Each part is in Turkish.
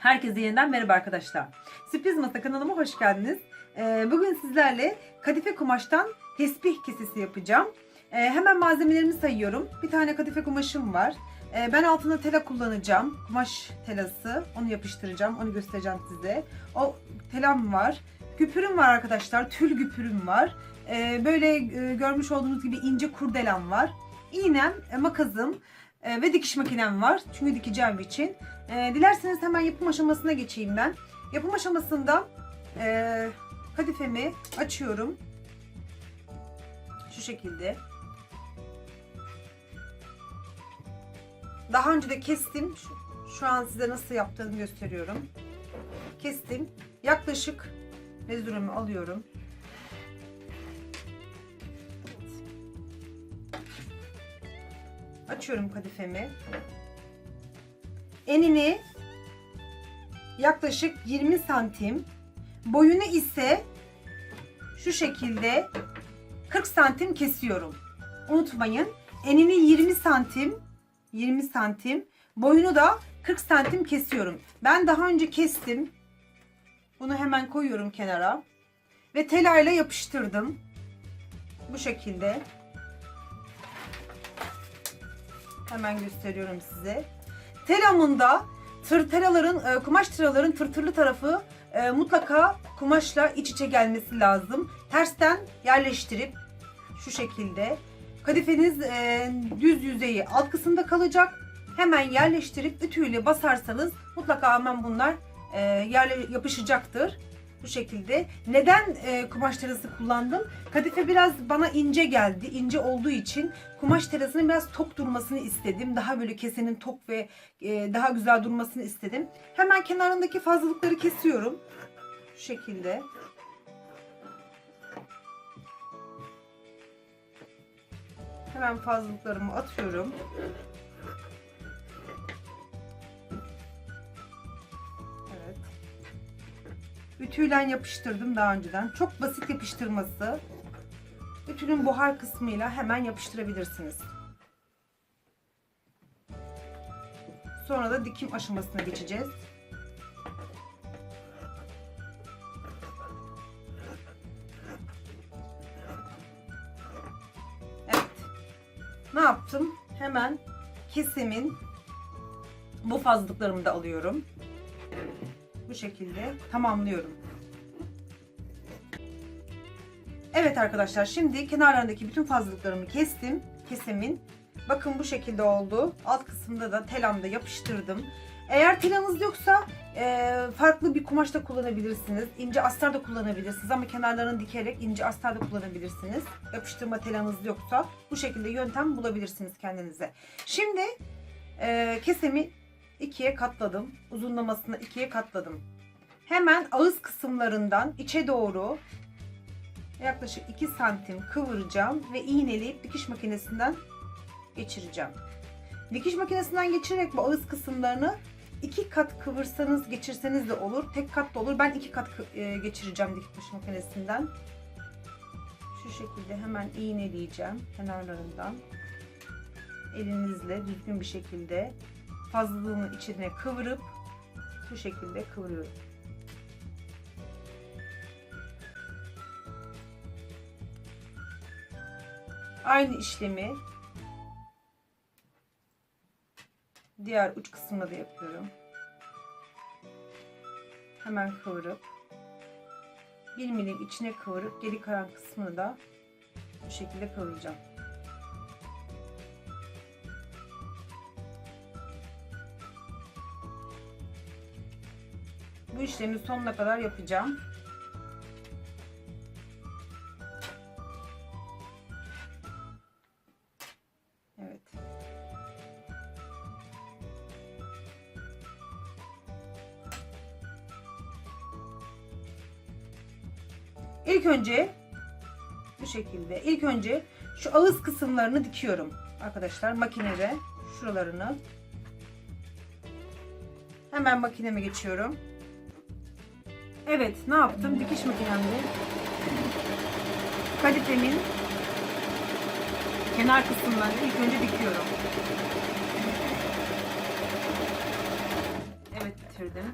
Herkese yeniden merhaba arkadaşlar. Sürpriz Masa kanalıma hoş geldiniz. Ee, bugün sizlerle kadife kumaştan tesbih kesesi yapacağım. Ee, hemen malzemelerimi sayıyorum. Bir tane kadife kumaşım var. Ee, ben altına tela kullanacağım. Kumaş telası. Onu yapıştıracağım. Onu göstereceğim size. O telam var. Güpürüm var arkadaşlar. Tül güpürüm var. Böyle e, görmüş olduğunuz gibi ince kurdelem var. İğnem, e, makasım e, ve dikiş makinem var. Çünkü dikeceğim için. E, dilerseniz hemen yapım aşamasına geçeyim ben. Yapım aşamasında e, kadifemi açıyorum. Şu şekilde. Daha önce de kestim. Şu, an size nasıl yaptığımı gösteriyorum. Kestim. Yaklaşık mezuremi alıyorum. Açıyorum kadifemi. Enini yaklaşık 20 santim. Boyunu ise şu şekilde 40 santim kesiyorum. Unutmayın. Enini 20 santim. 20 santim. Boyunu da 40 santim kesiyorum. Ben daha önce kestim. Bunu hemen koyuyorum kenara. Ve telayla yapıştırdım. Bu şekilde. Hemen gösteriyorum size. Telamında tır telaların, e, kumaş tıraların tırtırlı tarafı e, mutlaka kumaşla iç içe gelmesi lazım. Tersten yerleştirip şu şekilde kadifeniz e, düz yüzeyi alt kısımda kalacak. Hemen yerleştirip ütüyle basarsanız mutlaka hemen bunlar yerle yapışacaktır. Bu şekilde. Neden e, kumaş terası kullandım? Kadife biraz bana ince geldi. İnce olduğu için kumaş terasının biraz tok durmasını istedim. Daha böyle kesenin tok ve e, daha güzel durmasını istedim. Hemen kenarındaki fazlalıkları kesiyorum. Şu şekilde. Hemen fazlalıklarımı atıyorum. Ütüyle yapıştırdım daha önceden. Çok basit yapıştırması. Ütünün buhar kısmıyla hemen yapıştırabilirsiniz. Sonra da dikim aşamasına geçeceğiz. Evet. Ne yaptım? Hemen kesemin bu fazlalıklarımı da alıyorum. Şekilde tamamlıyorum. Evet arkadaşlar şimdi kenarlarındaki bütün fazlalıklarımı kestim. Kesemin. Bakın bu şekilde oldu. Alt kısımda da telamda yapıştırdım. Eğer telanız yoksa e, farklı bir kumaş da kullanabilirsiniz. İnce astar da kullanabilirsiniz ama kenarlarını dikerek ince astar da kullanabilirsiniz. Yapıştırma telanız yoksa bu şekilde yöntem bulabilirsiniz kendinize. Şimdi e, kesemi ikiye katladım. Uzunlamasını ikiye katladım. Hemen ağız kısımlarından içe doğru yaklaşık 2 santim kıvıracağım ve iğneleyip dikiş makinesinden geçireceğim. Dikiş makinesinden geçirerek bu ağız kısımlarını iki kat kıvırsanız geçirseniz de olur. Tek kat da olur. Ben iki kat e, geçireceğim dikiş makinesinden. Şu şekilde hemen iğneleyeceğim kenarlarından. Elinizle düzgün bir şekilde fazlalığını içine kıvırıp bu şekilde kıvırıyorum. Aynı işlemi diğer uç kısmına da yapıyorum. Hemen kıvırıp bir milim içine kıvırıp geri kalan kısmını da bu şekilde kıvıracağım. Bu işlemi sonuna kadar yapacağım. Evet. İlk önce bu şekilde. İlk önce şu ağız kısımlarını dikiyorum arkadaşlar makinede şuralarını. Hemen makineme geçiyorum. Evet, ne yaptım? Dikiş makinemde kadifemin kenar kısımlarını ilk önce dikiyorum. Evet, bitirdim.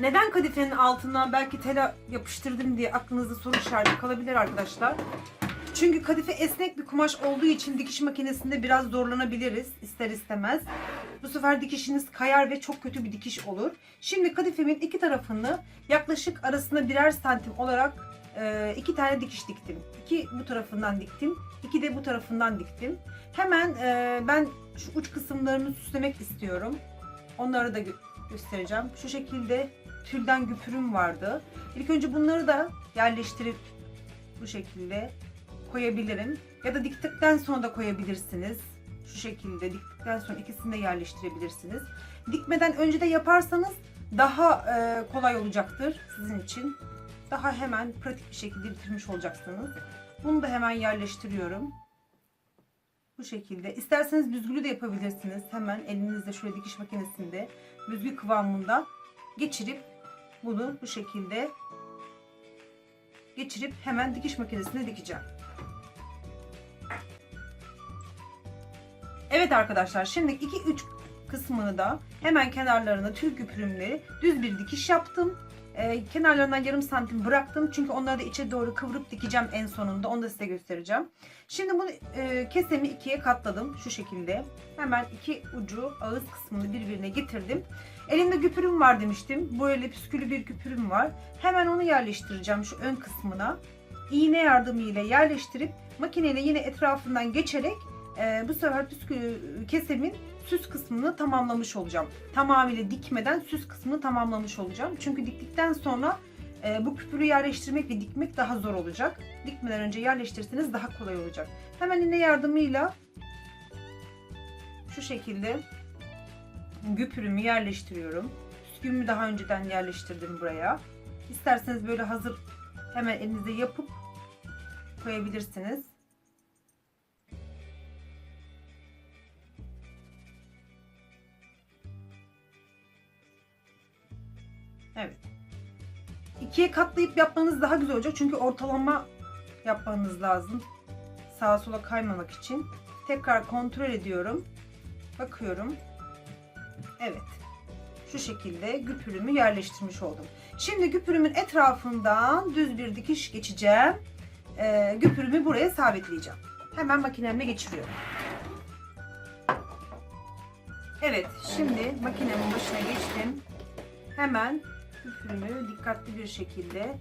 Neden kadifenin altından belki tela yapıştırdım diye aklınızda soru işareti kalabilir arkadaşlar. Çünkü kadife esnek bir kumaş olduğu için dikiş makinesinde biraz zorlanabiliriz ister istemez. Bu sefer dikişiniz kayar ve çok kötü bir dikiş olur. Şimdi kadifemin iki tarafını yaklaşık arasında birer santim olarak e, iki tane dikiş diktim. İki bu tarafından diktim, iki de bu tarafından diktim. Hemen e, ben şu uç kısımlarını süslemek istiyorum. Onları da gö- göstereceğim. Şu şekilde tülden güpürüm vardı. İlk önce bunları da yerleştirip bu şekilde koyabilirim. Ya da diktikten sonra da koyabilirsiniz. Şu şekilde diktikten sonra ikisini de yerleştirebilirsiniz. Dikmeden önce de yaparsanız daha e, kolay olacaktır sizin için. Daha hemen pratik bir şekilde bitirmiş olacaksınız. Bunu da hemen yerleştiriyorum. Bu şekilde. İsterseniz büzgülü de yapabilirsiniz. Hemen elinizde şöyle dikiş makinesinde büzgü kıvamında geçirip bunu bu şekilde geçirip hemen dikiş makinesine dikeceğim. Evet arkadaşlar şimdi 2-3 kısmını da hemen kenarlarına tül güpürümle düz bir dikiş yaptım. Ee, kenarlarından yarım santim bıraktım. Çünkü onları da içe doğru kıvırıp dikeceğim en sonunda. Onu da size göstereceğim. Şimdi bunu e, kesemi ikiye katladım. Şu şekilde. Hemen iki ucu ağız kısmını birbirine getirdim. Elimde güpürüm var demiştim. Böyle püskülü bir güpürüm var. Hemen onu yerleştireceğim şu ön kısmına. İğne yardımıyla yerleştirip makineyle yine etrafından geçerek e, bu sefer kesemin süs kısmını tamamlamış olacağım. Tamamıyla dikmeden süs kısmını tamamlamış olacağım. Çünkü diktikten sonra e, bu küpürü yerleştirmek ve dikmek daha zor olacak. Dikmeden önce yerleştirirseniz daha kolay olacak. Hemen iğne yardımıyla şu şekilde güpürümü yerleştiriyorum. Püskümü daha önceden yerleştirdim buraya. İsterseniz böyle hazır hemen elinizde yapıp koyabilirsiniz. Evet. İkiye katlayıp yapmanız daha güzel olacak. Çünkü ortalama yapmanız lazım. Sağa sola kaymamak için. Tekrar kontrol ediyorum. Bakıyorum. Evet. Şu şekilde güpürümü yerleştirmiş oldum. Şimdi güpürümün etrafından düz bir dikiş geçeceğim. Ee, güpürümü buraya sabitleyeceğim. Hemen makinemle geçiriyorum. Evet, şimdi makinemin başına geçtim. Hemen güpürümü dikkatli bir şekilde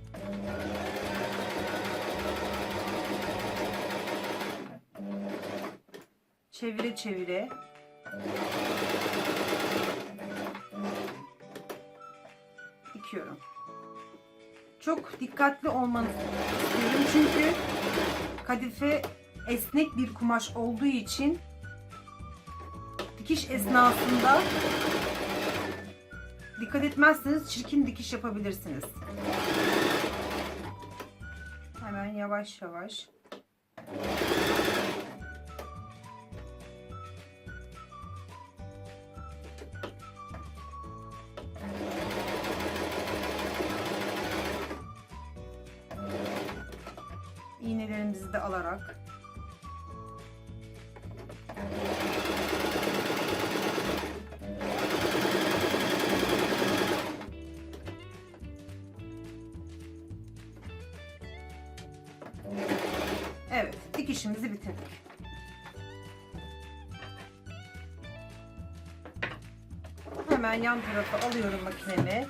çevire çevire dikiyorum. Çok dikkatli olmanızı istiyorum çünkü kadife esnek bir kumaş olduğu için dikiş esnasında dikkat etmezseniz çirkin dikiş yapabilirsiniz. Hemen yavaş yavaş iğnelerimizi de alarak Evet, dikişimizi bitirdik. Hemen yan tarafa alıyorum makinemi.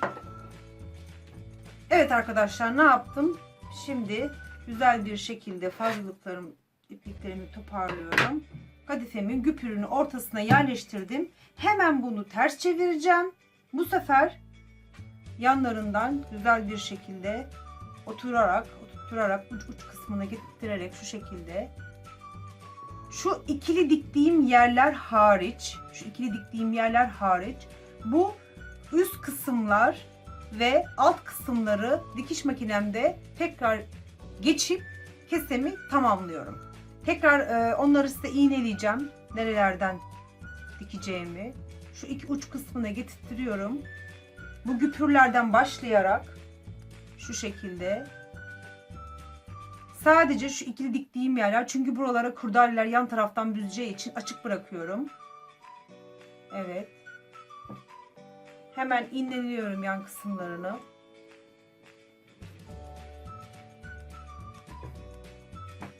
Evet arkadaşlar ne yaptım? Şimdi güzel bir şekilde fazlalıklarım, ipliklerimi toparlıyorum. Kadifemin güpürünü ortasına yerleştirdim. Hemen bunu ters çevireceğim. Bu sefer yanlarından güzel bir şekilde oturarak, oturtarak uç uç kısmına getirerek şu şekilde şu ikili diktiğim yerler hariç, şu ikili diktiğim yerler hariç bu üst kısımlar ve alt kısımları dikiş makinemde tekrar geçip kesemi tamamlıyorum. Tekrar e, onları size iğneleyeceğim. Nerelerden dikeceğimi. Şu iki uç kısmına getirtiyorum. Bu güpürlerden başlayarak şu şekilde sadece şu ikili diktiğim yerler çünkü buralara kurdaleler yan taraftan büzeceği için açık bırakıyorum. Evet. Hemen inleniyorum yan kısımlarını.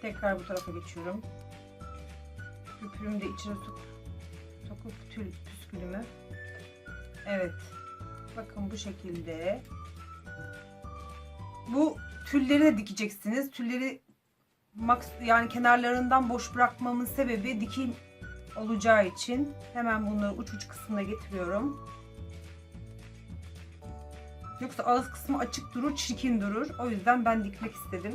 Tekrar bu tarafa geçiyorum. Güpürümü de içine sok sokup tül püskülümü. Evet. Bakın bu şekilde. Bu tülleri de dikeceksiniz. Tülleri max yani kenarlarından boş bırakmamın sebebi dikim olacağı için hemen bunları uç uç kısmına getiriyorum. Yoksa ağız kısmı açık durur, çirkin durur. O yüzden ben dikmek istedim.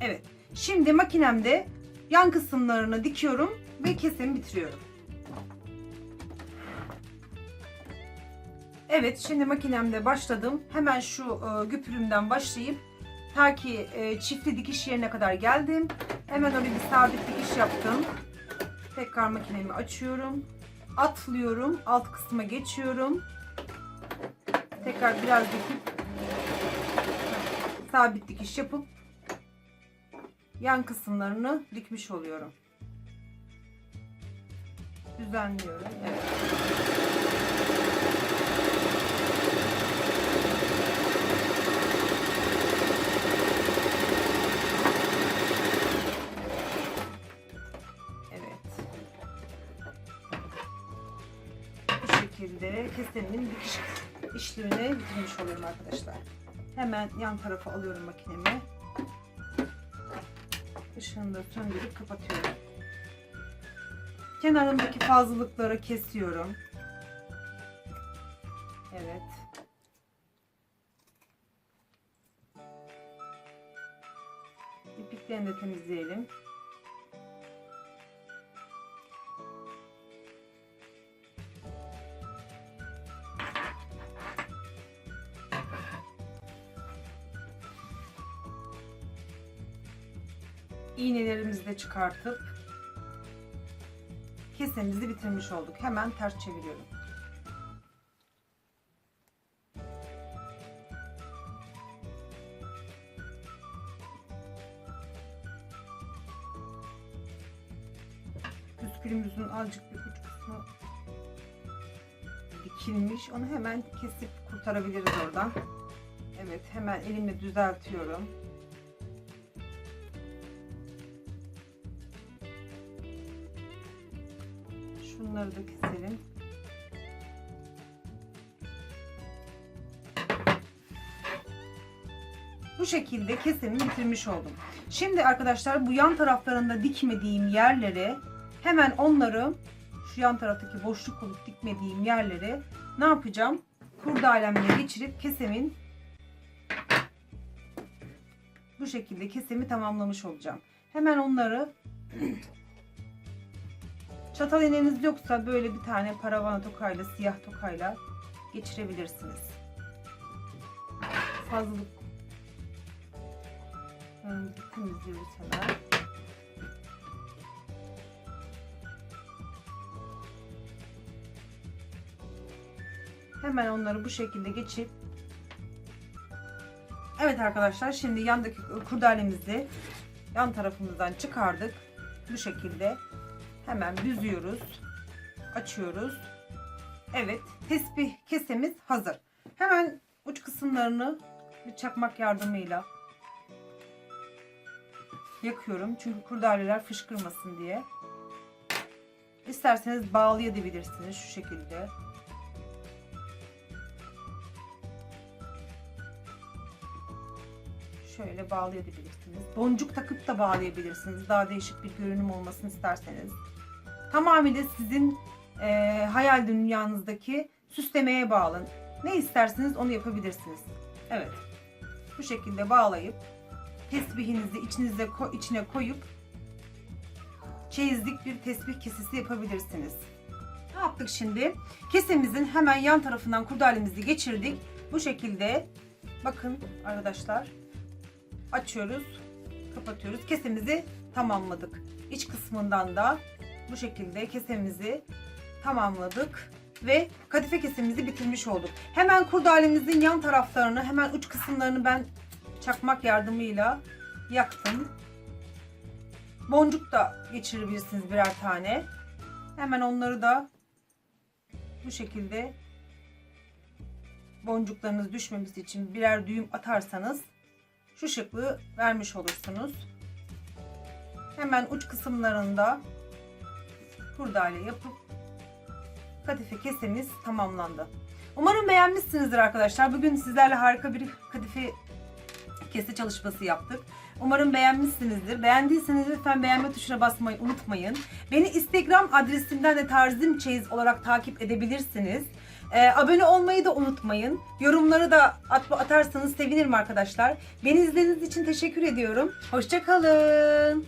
Evet. Şimdi makinemde yan kısımlarını dikiyorum ve kesimi bitiriyorum. Evet, şimdi makinemde başladım. Hemen şu e, güpürümden başlayıp ta ki e, çiftli dikiş yerine kadar geldim. Hemen oraya bir sabit dikiş yaptım. Tekrar makinemi açıyorum. Atlıyorum. Alt kısma geçiyorum. Tekrar biraz dikip sabit dikiş yapıp yan kısımlarını dikmiş oluyorum. Düzenliyorum. Evet. Kesemin dikiş işlemini bitirmiş oluyorum arkadaşlar. Hemen yan tarafa alıyorum makinemi. Işığını da söndürüp kapatıyorum. Kenarındaki fazlalıkları kesiyorum. Evet. İpliklerini de temizleyelim. İğnelerimizi de çıkartıp kesemizi bitirmiş olduk. Hemen ters çeviriyorum. Püskülümüzün azıcık bir uç kısmı dikilmiş. Onu hemen kesip kurtarabiliriz oradan. Evet hemen elimle düzeltiyorum. Şunları da keselim. Bu şekilde kesimi bitirmiş oldum. Şimdi arkadaşlar bu yan taraflarında dikmediğim yerlere hemen onları şu yan taraftaki boşluk olup dikmediğim yerlere ne yapacağım? Kurdalemle geçirip kesemin bu şekilde kesimi tamamlamış olacağım. Hemen onları Çatal iğneniz yoksa böyle bir tane paravana tokayla, siyah tokayla geçirebilirsiniz. Fazlalık temizliyoruz hemen. Hemen onları bu şekilde geçip Evet arkadaşlar şimdi yandaki kurdalemizi yan tarafımızdan çıkardık. Bu şekilde hemen büzüyoruz. Açıyoruz. Evet tesbih kesemiz hazır. Hemen uç kısımlarını bir çakmak yardımıyla yakıyorum. Çünkü kurdaleler fışkırmasın diye. İsterseniz bağlayabilirsiniz şu şekilde. Şöyle bağlayabilirsiniz. Boncuk takıp da bağlayabilirsiniz. Daha değişik bir görünüm olmasını isterseniz. Tamamıyla sizin e, hayal dünyanızdaki süslemeye bağlı. Ne isterseniz onu yapabilirsiniz. Evet. Bu şekilde bağlayıp tesbihinizi içinize içine koyup çeyizlik bir tesbih kesesi yapabilirsiniz. Ne yaptık şimdi? Kesemizin hemen yan tarafından kurdalemizi geçirdik. Bu şekilde bakın arkadaşlar açıyoruz, kapatıyoruz. Kesemizi tamamladık. İç kısmından da bu şekilde kesemizi tamamladık ve kadife kesemizi bitirmiş olduk. Hemen kurdalemizin yan taraflarını, hemen uç kısımlarını ben çakmak yardımıyla yaktım. Boncuk da geçirebilirsiniz birer tane. Hemen onları da bu şekilde boncuklarınız düşmemesi için birer düğüm atarsanız şu şıklığı vermiş olursunuz. Hemen uç kısımlarında kurdale yapıp kadife kesemiz tamamlandı. Umarım beğenmişsinizdir arkadaşlar. Bugün sizlerle harika bir kadife kese çalışması yaptık. Umarım beğenmişsinizdir. Beğendiyseniz lütfen beğenme tuşuna basmayı unutmayın. Beni Instagram adresimden de tarzım çeyiz olarak takip edebilirsiniz. Ee, abone olmayı da unutmayın. Yorumları da at- atarsanız sevinirim arkadaşlar. Beni izlediğiniz için teşekkür ediyorum. Hoşçakalın.